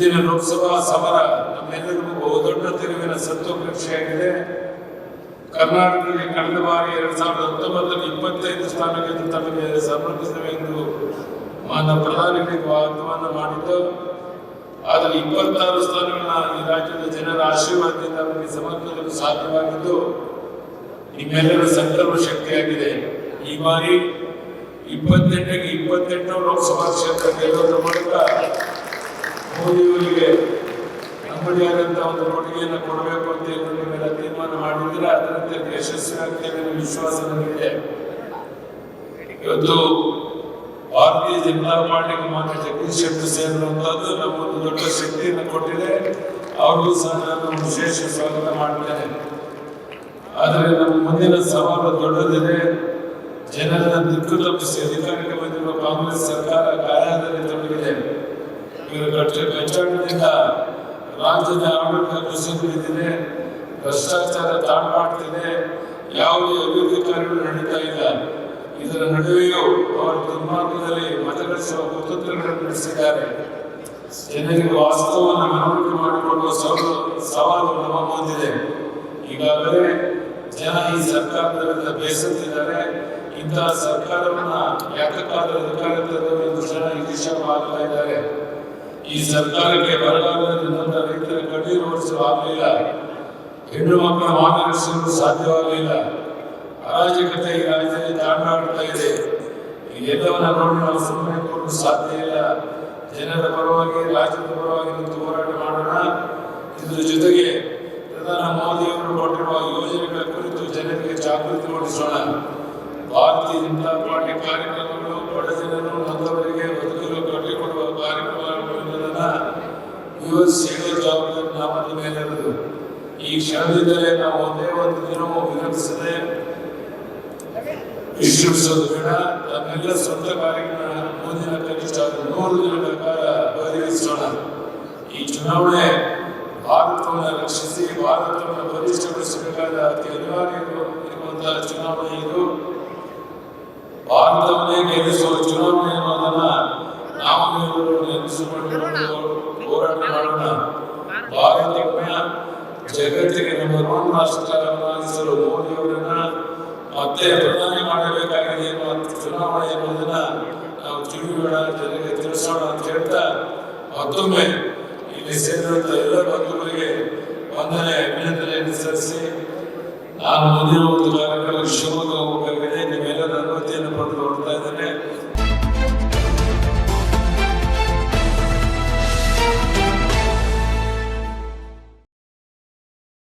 ಮುಂದಿನ ಲೋಕಸಭಾ ಸಮರ ನಮ್ಮೆಲ್ಲರಿಗೂ ಬಹುದೊಡ್ಡ ತಿರುವಿನ ಸತ್ವ ಪರೀಕ್ಷೆಯಾಗಿದೆ ಕರ್ನಾಟಕಕ್ಕೆ ಕಳೆದ ಬಾರಿ ಎರಡ್ ಸಾವಿರದ ಹತ್ತೊಂಬತ್ತರಲ್ಲಿ ಇಪ್ಪತ್ತೈದು ಸ್ಥಾನಗಳನ್ನು ತಮಗೆ ಸಮರ್ಪಿಸಬೇಕೆಂದು ಮಾನ್ಯ ಪ್ರಧಾನಿಗಳಿಗೆ ವಾಗ್ದಾನ ಮಾಡಿದ್ದು, ಆದರೆ ಇಪ್ಪತ್ತಾರು ಸ್ಥಾನಗಳನ್ನ ಈ ರಾಜ್ಯದ ಜನರ ಆಶೀರ್ವಾದದಿಂದ ಅವರಿಗೆ ಸಮರ್ಪಿಸಲು ಸಾಧ್ಯವಾಗಿದ್ದು, ನಿಮ್ಮೆಲ್ಲರ ಸಂಕಲ್ಪ ಶಕ್ತಿಯಾಗಿದೆ. ಈ ಬಾರಿ ಇಪ್ಪತ್ತೆಂಟಕ್ಕೆ ಇಪ್ಪತ್ತೆಂಟು ಲೋಕಸಭಾ ಕ್ಷೇತ್ರ ಗೆಲ್ಲುವುದರ ಮೂಲಕ ಮೋದಿಯವರಿಗೆ ನಮ್ಮದೇ ಆದಂತಹ ಒಂದು ಕೊಡುಗೆಯನ್ನು ಕೊಡಬೇಕು ಅಂತ ನೀವೆಲ್ಲ ತೀರ್ಮಾನ ಮಾಡಿದ್ರೆ ಅದರಂತೆ ಯಶಸ್ವಿ ಆಗ್ತೇವೆ ಅನ್ನೋ ವಿಶ್ವಾಸ ನನಗಿದೆ ಇವತ್ತು ಭಾರತೀಯ ಜನತಾ ಪಾರ್ಟಿಗೆ ಮಾನ್ಯ ಜಗದೀಶ್ ಶೆಟ್ಟರ್ ಸೇರಿರುವಂತಹದ್ದು ನಮ್ಮೊಂದು ದೊಡ್ಡ ಶಕ್ತಿಯನ್ನು ಕೊಟ್ಟಿದೆ. ಅವ್ರಿಗೂ ಸಹ ನಾನು ವಿಶೇಷ ಸ್ವಾಗತ ಮಾಡ್ತೇನೆ. ಆದರೆ ನಮ್ಮ ಮುಂದಿನ ಸವಾಲು ದೊಡ್ಡದಿದೆ. ಜನರ ದಿಕ್ಕು ತಪ್ಪಿಸಿ ಅಧಿಕಾರಕ್ಕೆ ಬಂದಿರುವ ಕಾಂಗ್ರೆಸ್ ಸರ್ಕಾರ ಗಾಯದಲ್ಲಿ ಕಟ್ಟ ಕಚ್ಚಾಟದಿಂದ ರಾಜ್ಯದ ಆಡಳಿತ ಕುಸಿದು ಭ್ರಷ್ಟಾಚಾರ ತಾಂಡ ಮಾಡ್ತಿದೆ ಯಾವುದೇ ಅಭಿವೃದ್ಧಿ ಕಾರ್ಯಗಳು ನಡೀತಾ ಇಲ್ಲ. ಇದರ ನಡುವೆಯೂ ಅವರು ದುರ್ಮಾರ್ಗದಲ್ಲಿ ಮತಗಳಿಸುವ ಕುತಂತ್ರಗಳನ್ನು ನಡೆಸಿದ್ದಾರೆ ಜನರಿಗೆ ವಾಸ್ತವವನ್ನು ಮನವರಿಕೆ ಮಾಡಿಕೊಳ್ಳುವ ಸವಾಲು ನಮ್ಮ ಮುಂದಿದೆ. ಈಗಾಗಲೇ ಜನ ಈ ಸರ್ಕಾರದ ಬೇಸತ್ತಿದ್ದಾರೆ. ಇಂತಹ ಸರ್ಕಾರವನ್ನ ಯಾಕಕ್ಕಾದ ಅಧಿಕಾರ ಜನ ಎಂದು ಜನ ಇಚ್ಛಾಗ್ತಾ ಇದ್ದಾರೆ. ಈ ಸರ್ಕಾರಕ್ಕೆ ಬರಗಾಲದಿಂದ ರೈತರ ಕಣ್ಣೀರು ಆಗಲಿಲ್ಲ. ಹೆಣ್ಣು ಮಕ್ಕಳ ಮಾರ್ಗದರ್ಶನವು ಸಾಧ್ಯವಾಗಲಿಲ್ಲ. ಅರಾಜಕತೆ ಈ ರಾಜ್ಯದಲ್ಲಿ ತಾಂಡಾಡ್ತಾ ಇದೆ. ಎಲ್ಲವನ್ನ ನೋಡಿ ನಾವು ಸುಮ್ಮನೆ ಕೊಡಲು ಸಾಧ್ಯ ಇಲ್ಲ. ಜನರ ಪರವಾಗಿ, ರಾಜ್ಯದ ಪರವಾಗಿ ನಿಂತು ಹೋರಾಟ ಮಾಡೋಣ. ಇದರ ಜೊತೆಗೆ ಪ್ರಧಾನ ಮೋದಿ ಅವರು ಕೊಟ್ಟಿರುವ ಯೋಜನೆಗಳ ಕುರಿತು ಜನರಿಗೆ ಜಾಗೃತಿ ಮೂಡಿಸೋಣ. ಭಾರತೀಯ ಜನತಾ ಪಾರ್ಟಿ ಕಾರ್ಯಕ್ರಮಗಳು ವಿವರಿಸುವ ಜವಾಬ್ದಾರಿ ನಮ್ಮ ಇರೋದು ಈ ಕ್ಷಣದಿಂದಲೇ ನಾವು ಒಂದೇ ಒಂದು ದಿನವೂ ವಿರಮಿಸದೆ ವಿಶ್ರಮಿಸೋದು ಬೇಡ. ತಮ್ಮೆಲ್ಲ ಸ್ವಂತ ಕಾರ್ಯಗಳನ್ನ ಮುಂದಿನ ಕನಿಷ್ಠ ನೂರು ದಿನಗಳ ಕಾಲ ಬದಲಿಸೋಣ ಈ ಚುನಾವಣೆ ಭಾರತವನ್ನು ರಕ್ಷಿಸಿ, ಭಾರತವನ್ನು ಬಲಿಷ್ಠಗೊಳಿಸಬೇಕಾದ ಅತಿ ಅನಿವಾರ್ಯ ಇರುವಂತಹ ಚುನಾವಣೆ ಇದು. ಭಾರತವನ್ನೇ ಗೆಲ್ಲಿಸುವ ಚುನಾವಣೆ ಅನ್ನೋದನ್ನ ನಾವು ನೆನಪಿಸಿಕೊಂಡು ಹೋರಾಟ ಮಾಡೋಣ ಭಾರತವನ್ನ ಜಗತ್ತಿಗೆ ನಂಬರ್ ಒನ್ ರಾಷ್ಟ್ರವಾಗಿಸಲು ಮೋದಿ ಅವರನ್ನ ಮತ್ತೆ ಪ್ರಧಾನಿ ಮಾಡಬೇಕಾಗಿದೆ ಎನ್ನುವ ಚುನಾವಣೆ ಎನ್ನುವುದನ್ನ ನಾವು ತಿಳಿಯೋಣ ಜನರಿಗೆ ತಿಳಿಸೋಣ ಅಂತ ಹೇಳ್ತಾ ಮತ್ತೊಮ್ಮೆ ಇಲ್ಲಿ ಸೇರಿದಂತ ಎಲ್ಲ ಬಂಧುಗಳಿಗೆ